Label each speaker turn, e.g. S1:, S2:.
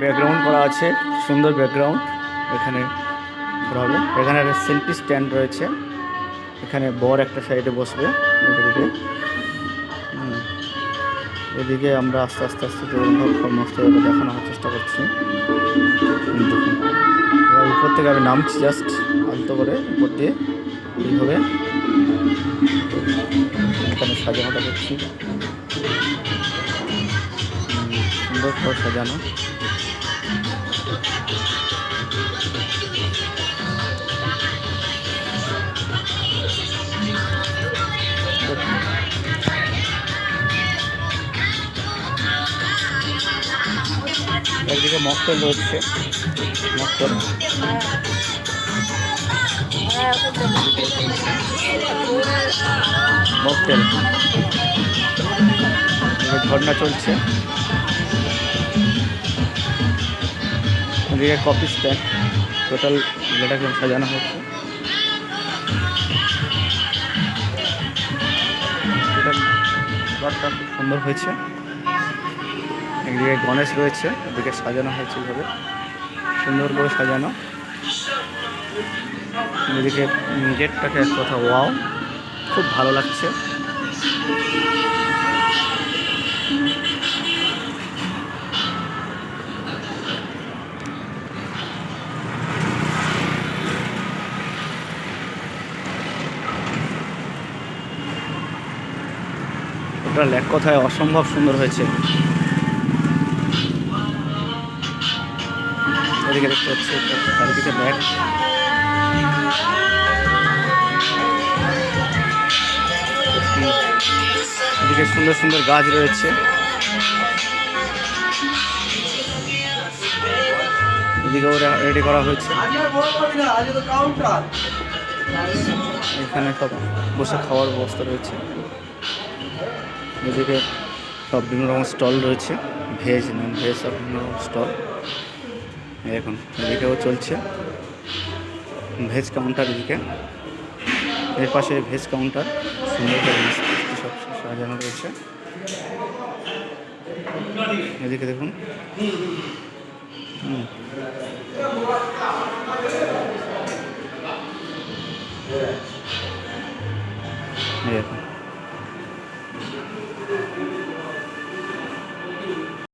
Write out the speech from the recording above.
S1: Background করা আছে, সুন্দর ব্যাকগ্রাউন্ড। এখানে করা হবে। এখানে একটা সেলফি স্ট্যান্ড রয়েছে। এখানে বর একটা সাইডে বসবে। এদিকে। এদিকে আমরা আস্তে আস্তে আস্তে সমস্ত দেখানোর চেষ্টা করছি। উপর থেকে আমি নামছি জাস্ট আলতো করে উপর দিয়ে। এইভাবে। এখানে সাজানোটা করছি। সুন্দর সাজানো। একদিকে মকটেল রয়েছে মকটেল মকটেল ঝর্ণা চলছে। এদিকে কফি স্ট্যান্ড, টোটাল যেটাকে সাজানো হচ্ছে। খুব সুন্দর হয়েছে। একদিকে গণেশ রয়েছে এদিকে সাজানো হয়েছে এইভাবে সুন্দর করে সাজানো। এদিকে গেটটাকে এক কথা, ওয়াও, খুব ভালো লাগছে। এক কথায় অসম্ভব সুন্দর হয়েছে। এদিকে দেখতে পাচ্ছি চারিদিকে ব্যাগ এদিকে সুন্দর সুন্দর গাছ রয়েছে। এদিকে ওরা রেডি করা হয়েছে। এখানে সব বসে খাওয়ার ব্যবস্থা রয়েছে। এদিকে সব বিভিন্ন রকম স্টল রয়েছে। ভেজ নন ভেজ সব বিভিন্ন রকম স্টল। দেখুন, এদিকেও চলছে। ভেজ কাউন্টার এদিকে। এর পাশে ভেজ কাউন্টার সুন্দর করে সব সাজানো রয়েছে। এদিকে দেখুন। দেখুন।